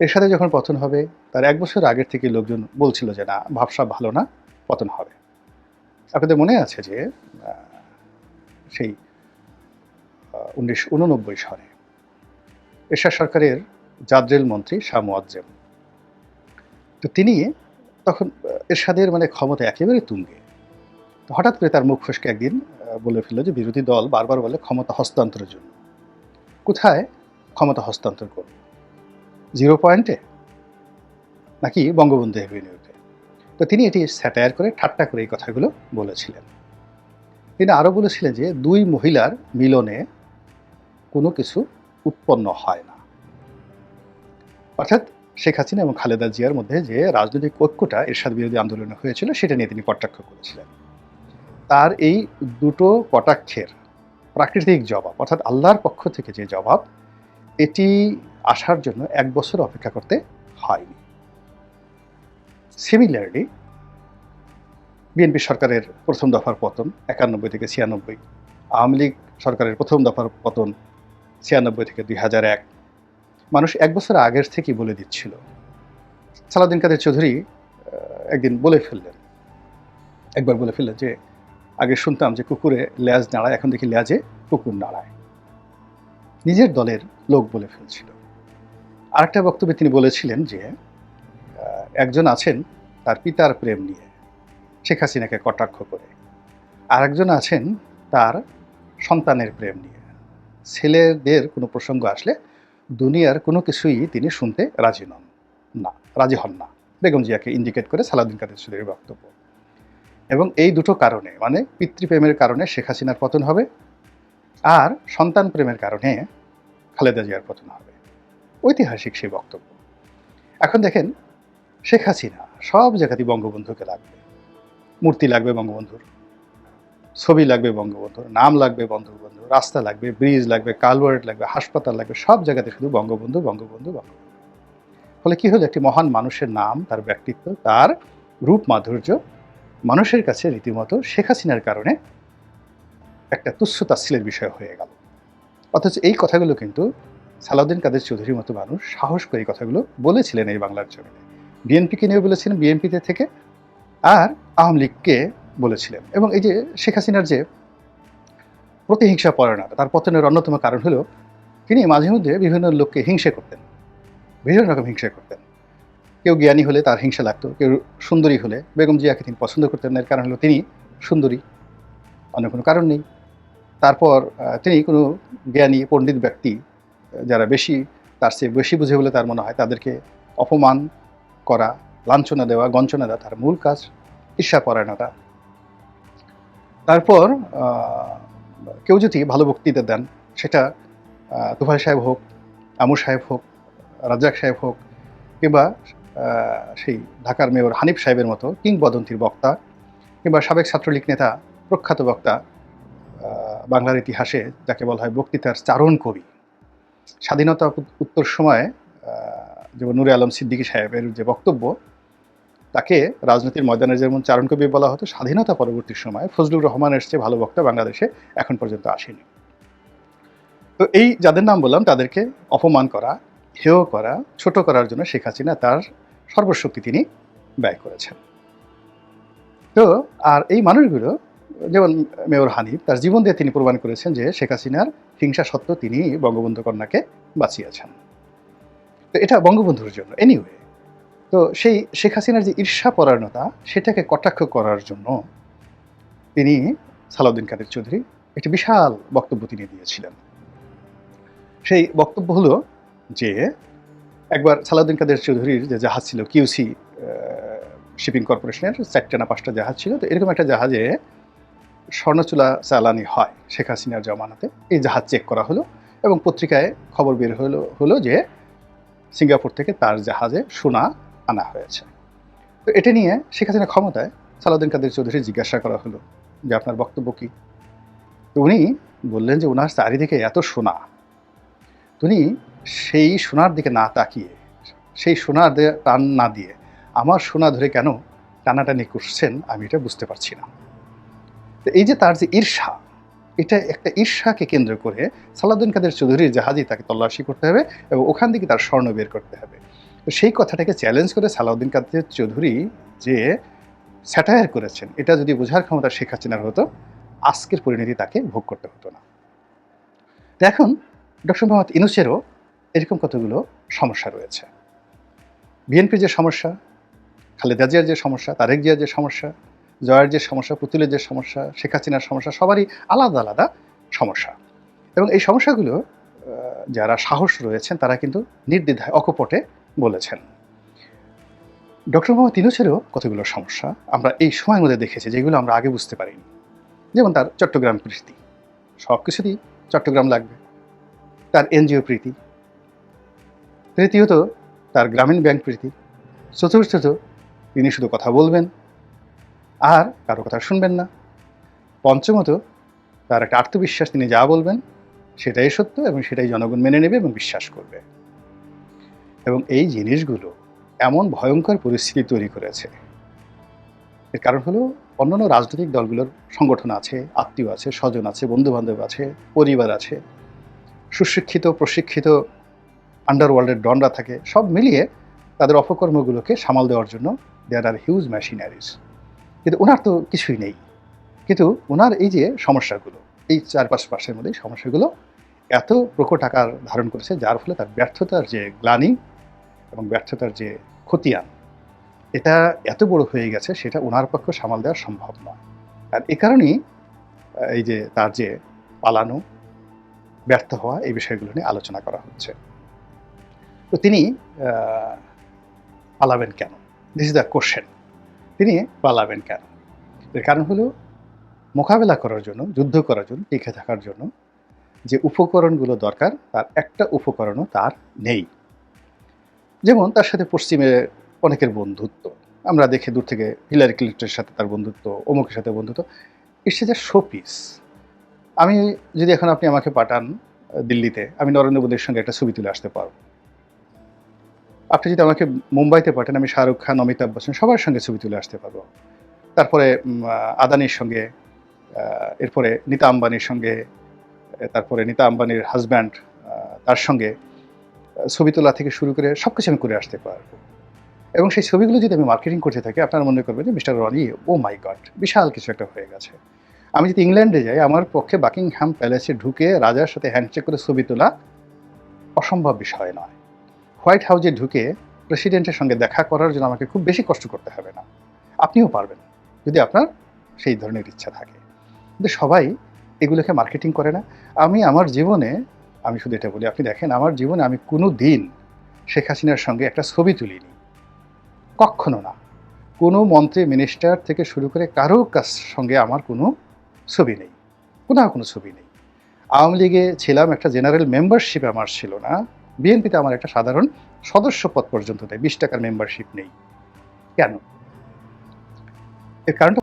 এরশাদের যখন পতন হবে, তার এক বছর আগের থেকে লোকজন বলছিল যে, না, ভাবসা ভালো না, পতন হবে। আপনাদের মনে আছে যে সেই উনিশশো উননব্বই সালে এরশাদ সরকারের জাদ্রেল মন্ত্রী শাহ মুয়াজ্জেম। তো তিনি তখন এরশাদের মানে ক্ষমতা একেবারে তুঙ্গে। হঠাৎ করে তার মুখ ফসকে একদিন বলে ফেলল যে, বিরোধী দল বারবার বলে ক্ষমতা হস্তান্তরের জন্য। কোথায়? ক্ষমতা হস্তান্তর করবে জিরো পয়েন্টে নাকি বঙ্গবন্ধু এভিনিউতে তো তিনি এটি স্যাটায়ার করে, ঠাট্টা করে এই কথাগুলো বলেছিলেন। তিনি আরও বলেছিলেন যে, দুই মহিলার মিলনে কোনো কিছু উৎপন্ন হয় না। অর্থাৎ শেখ হাসিনা এবং খালেদা জিয়ার মধ্যে যে রাজনৈতিক ঐক্যটা এরশাদ বিরোধী আন্দোলনে হয়েছিল, সেটা নিয়ে তিনি কটাক্ষ করেছিলেন। তার এই দুটো কটাক্ষের প্রাকৃতিক জবাব, অর্থাৎ আল্লাহর পক্ষ থেকে যে জবাব, এটি আসার জন্য এক বছর অপেক্ষা করতে হয়নি। সিমিলারলি বিএনপি সরকারের প্রথম দফার পতন একানব্বই থেকে ছিয়ানব্বই, আওয়ামী লীগ সরকারের প্রথম দফার পতন ছিয়ানব্বই থেকে দুই হাজার এক। মানুষ এক বছর আগের থেকেই বলে দিচ্ছিল। সালাউদ্দিন কাদের চৌধুরী একদিন বলে ফেললেন। একবার বলে ফেললেন যে, আগে শুনতাম যে কুকুরে ল্যাজ নাড়ায়, এখন দেখি ল্যাজে কুকুর নাড়ায়। নিজের দলের লোক বলে ফেলছিল। আরেকটা বক্তব্যে তিনি বলেছিলেন যে একজন আছেন তার পিতার প্রেম নিয়ে, শেখ হাসিনাকে কটাক্ষ করে। আরেকজন আছেন তার সন্তানের প্রেম নিয়ে। ছেলেদের কোনো প্রসঙ্গ আসলে দুনিয়ার কোনো কিছুই তিনি শুনতে রাজি নন, না, রাজি হন না। বেগম জিয়াকে ইন্ডিকেট করে সালাউদ্দিন কাদের চৌধুরীর বক্তব্য। এবং এই দুটো কারণে মানে পিতৃপ্রেমের কারণে শেখ হাসিনার পতন হবে, আর সন্তান প্রেমের কারণে খালেদা জিয়ার পতন হবে। ঐতিহাসিক সেই বক্তব্য। এখন দেখেন, শেখ হাসিনা সব জায়গাতেই বঙ্গবন্ধুকে লাগবে। মূর্তি লাগবে বঙ্গবন্ধুর, ছবি লাগবে বঙ্গবন্ধুর, নাম লাগবে বঙ্গবন্ধু রাস্তা লাগবে, ব্রিজ লাগবে কালওয়ার্ড লাগবে, হাসপাতাল লাগবে, সব জায়গাতে শুধু বঙ্গবন্ধু বঙ্গবন্ধু বঙ্গবন্ধু। ফলে কী হলো? একটি মহান মানুষের নাম, তার ব্যক্তিত্ব, তার রূপ, মাধুর্য মানুষের কাছে রীতিমতো শেখ হাসিনার কারণে একটা তুচ্ছ তাচ্ছিলের বিষয় হয়ে গেল। অথচ এই কথাগুলো কিন্তু সালাউদ্দিন কাদের চৌধুরীর মতো মানুষ সাহস করে কথাগুলো বলেছিলেন এই বাংলার জমিনে। বিএনপিকে নিয়েও বলেছিলেন, বিএনপিতে থেকে আর আওয়ামী লীগকে বলেছিলেন। এবং এই যে শেখ হাসিনার যে প্রতিহিংসা পরায়ণতা তার পতনের অন্যতম কারণ হলো তিনি মাঝে মধ্যে বিভিন্ন লোককে হিংসে করতেন, বিভিন্ন রকম হিংসা করতেন। কেউ জ্ঞানী হলে তার হিংসা লাগতো, কেউ সুন্দরী হলে বেগম জিয়াকে তিনি পছন্দ করতেন না, এর কারণ হলো তিনি সুন্দরী, অন্য কোনো কারণ নেই। তারপর তিনি কোনো জ্ঞানী, পণ্ডিত ব্যক্তি যারা বেশি, তার চেয়ে বেশি বুঝে বলে তার মনে হয় তাদেরকে অপমান করা, লাঞ্ছনা দেওয়া গঞ্চনা দেওয়া তার মূল কাজ ঈর্ষা পরায়ণতা। তারপর কেউ যদি ভালো বক্তৃতা দেন, সেটা তুফাই সাহেব হোক, আমুর সাহেব হোক, রাজ্জাক সাহেব হোক, কিংবা সেই ঢাকার মেয়র হানিফ সাহেবের মতো কিংবদন্তির বক্তা, কিংবা সাবেক ছাত্রলীগ নেতা, প্রখ্যাত বক্তা বাংলার ইতিহাসে যাকে বলা হয় বক্তৃতার চারণ কবি স্বাধীনতা উত্তর সময়ে যেমন নুরে আলম সিদ্দিকী সাহেবের যে বক্তব্য, তাকে রাজনীতির ময়দানে যেমন চারণ কবি বলা হতো, স্বাধীনতা পরবর্তী সময়ে ফজলুর রহমানের চেয়ে ভালো বক্তা বাংলাদেশে এখন পর্যন্ত আসেনি। তো এই যাদের নাম বললাম, তাদেরকে অপমান করা, হেয় করা, ছোট করার জন্য শেখ হাসিনা তার সর্বশক্তি তিনি ব্যয় করেছেন। তো আর এই মানুষগুলো যেমন মেয়র হানিফ, তার জীবন দিয়ে তিনি প্রমাণ করেছেন যে শেখ হাসিনার হিংসা সত্ত্বেও তিনি বঙ্গবন্ধু কন্যাকে বাঁচিয়েছেন। তো এটা বঙ্গবন্ধুর জন্য। এনিওয়ে তো সেই শেখ হাসিনার যে ঈর্ষা পরায়ণতা, সেটাকে কটাক্ষ করার জন্য তিনি সালাউদ্দিন কাদের চৌধুরী একটি বিশাল বক্তব্য তিনি দিয়েছিলেন। সেই বক্তব্য হলো যে, একবার সালাউদ্দিন কাদের চৌধুরীর যে জাহাজ ছিল কিউসি শিপিং কর্পোরেশনের চারটে না পাঁচটা জাহাজ ছিল, তো এরকম একটা জাহাজে স্বর্ণচূলা চালানি হয় শেখ হাসিনার জমানাতে। এই জাহাজ চেক করা হলো এবং পত্রিকায় খবর বের হলো হলো যে সিঙ্গাপুর থেকে তার জাহাজে সোনা আনা হয়েছে। তো এটা নিয়ে শেখ হাসিনা ক্ষমতায় সালাউদ্দিন কাদের চৌধুরী জিজ্ঞাসা করা হলো যে আপনার বক্তব্য কী? তো উনি বললেন যে ওনার চারিদিকে এত সোনা। উনি সেই সোনার দিকে না তাকিয়ে, সেই সোনার টান না দিয়ে আমার সোনা ধরে কেন টানাটানি করছেন আমি এটা বুঝতে পারছি না। এই যে তার যে ঈর্ষা, এটা একটা ঈর্ষাকে কেন্দ্র করে সালাউদ্দিন কাদের চৌধুরীর জাহাজই তাকে তল্লাশি করতে হবে এবং ওখান থেকে তার স্বর্ণ বের করতে হবে। তো সেই কথাটাকে চ্যালেঞ্জ করে সালাউদ্দিন কাদের চৌধুরী যে স্যাটায়ার করেছেন, এটা যদি বোঝার ক্ষমতা শেখ হাসিনার হতো, আজকের পরিণতি তাকে ভোগ করতে হতো না। তো এখন ডক্টর মোহাম্মদ ইনুসেরও এরকম কতগুলো সমস্যা রয়েছে। বিএনপির যে সমস্যা, খালেদা জিয়ার যে সমস্যা, তারেক জিয়ার যে সমস্যা জয়ের যে সমস্যা, পুতুলের যে সমস্যা, শেখ হাসিনার সমস্যা, সবারই আলাদা আলাদা সমস্যা। এবং এই সমস্যাগুলো যারা সাহস রয়েছেন, তারা কিন্তু নির্দ্বিধায়, অকপটে বলেছেন। ডক্টর মোহাম্মদ ইনুসেরও কতগুলো সমস্যা, আমরা এই সময়ের মধ্যে দেখেছি, যেগুলো আমরা আগে বুঝতে পারিনি। যেমন তার চট্টগ্রাম প্রীতি সব কিছুতেই চট্টগ্রাম লাগবে। তার এনজিও প্রীতি। তৃতীয়ত, তার গ্রামীণ ব্যাংক প্রীতি। চতুর্থত, তিনি শুধু কথা বলবেন আর কারও কথা শুনবেন না। পঞ্চমত, তার একটা আত্মবিশ্বাস, তিনি যা বলবেন, সেটাই সত্য এবং সেটাই জনগণ মেনে নেবে এবং বিশ্বাস করবে। এবং এই জিনিসগুলো এমন ভয়ঙ্কর পরিস্থিতি তৈরি করেছে। এর কারণ হলো, অন্যান্য রাজনৈতিক দলগুলোর সংগঠন আছে, আত্মীয় আছে, স্বজন আছে, বন্ধুবান্ধব আছে, পরিবার আছে। সুশিক্ষিত, প্রশিক্ষিত আন্ডারওয়ার্ল্ডের ডনরা থাকে, সব মিলিয়ে তাদের অপকর্মগুলোকে সামাল দেওয়ার জন্য দেয়ার আর হিউজ মেশিনারিজ কিন্তু ওনার তো কিছুই নেই। কিন্তু ওনার এই যে সমস্যাগুলো, এই চার পাঁচ মাসের মধ্যে সমস্যাগুলো এত প্রকট আকার ধারণ করেছে, যার ফলে তার ব্যর্থতার যে গ্লানি এবং ব্যর্থতার যে খতিয়ান, এটা এত বড় হয়ে গেছে, সেটা ওনার পক্ষে সামাল দেওয়া সম্ভব নয়। আর এ কারণেই এই যে তার যে পালানো, ব্যর্থ হওয়া, এই বিষয়গুলো নিয়ে আলোচনা করা হচ্ছে। তো তিনি পালাবেন কেন? দিস ইজ দ্য কোশ্চেন তিনি পালাবেন কেন? এর কারণ হলো মোকাবেলা করার জন্য, যুদ্ধ করার জন্য, টিকে থাকার জন্য যে উপকরণগুলো দরকার, তার একটা উপকরণও তার নেই। যেমন তার সাথে পশ্চিমে অনেকের বন্ধুত্ব। আমরা দেখে দূর থেকে হিলারি ক্লিন্টনের সাথে তার বন্ধুত্ব, অমুকের সাথে বন্ধুত্ব। ইটস যে শোপিস আমি যদি এখন আপনি আমাকে পাঠান দিল্লিতে, আমি নরেন্দ্র মোদীর সঙ্গে একটা ছবি তুলে আসতে পারব। আপনি যদি আমাকে মুম্বাইতে পাঠান, আমি শাহরুখ খান, অমিতাভ বচ্চন, সবার সঙ্গে ছবি তুলে আসতে পারব। তারপরে আদানির সঙ্গে এরপরে নিতা আম্বানির সঙ্গে তারপরে নিতা আম্বানির হাজব্যান্ড তার সঙ্গে ছবি তোলা থেকে শুরু করে সব কিছু আমি করে আসতে পারব। এবং সেই ছবিগুলো যদি আমি মার্কেটিং করতে থাকি, আপনারা মনে করবেন যে, mister Roni oh my god বিশাল কিছু একটা হয়ে গেছে। আমি যদি ইংল্যান্ডে যাই, আমার পক্ষে বাকিংহাম প্যালেসে ঢুকে রাজার সাথে হ্যান্ডশেক করে ছবি তোলা অসম্ভব বিষয় নয়। হোয়াইট হাউসে ঢুকে প্রেসিডেন্টের সঙ্গে দেখা করার জন্য আমাকে খুব বেশি কষ্ট করতে হবে না। আপনিও পারবেন, যদি আপনার সেই ধরনের ইচ্ছা থাকে। কিন্তু সবাই এগুলোকে মার্কেটিং করে না। আমি আমার জীবনে, আমি শুধু এটা বলি, আপনি দেখেন, আমার জীবনে আমি কোনো দিন শেখ হাসিনার সঙ্গে একটা ছবি তুলিনি। কখনো না। কোনো মন্ত্রী মিনিস্টার থেকে শুরু করে কারও কাছ সঙ্গে আমার কোনো ছবি নেই। কোনো কোনো ছবি নেই। আওয়ামী লীগে ছিলাম, একটা জেনারেল মেম্বারশিপ আমার ছিল না। বিএনপিতে আমার একটা সাধারণ সদস্য পদ পর্যন্ত দেয়, বিশ টাকার মেম্বারশিপ নেই। কেন? এর কারণটা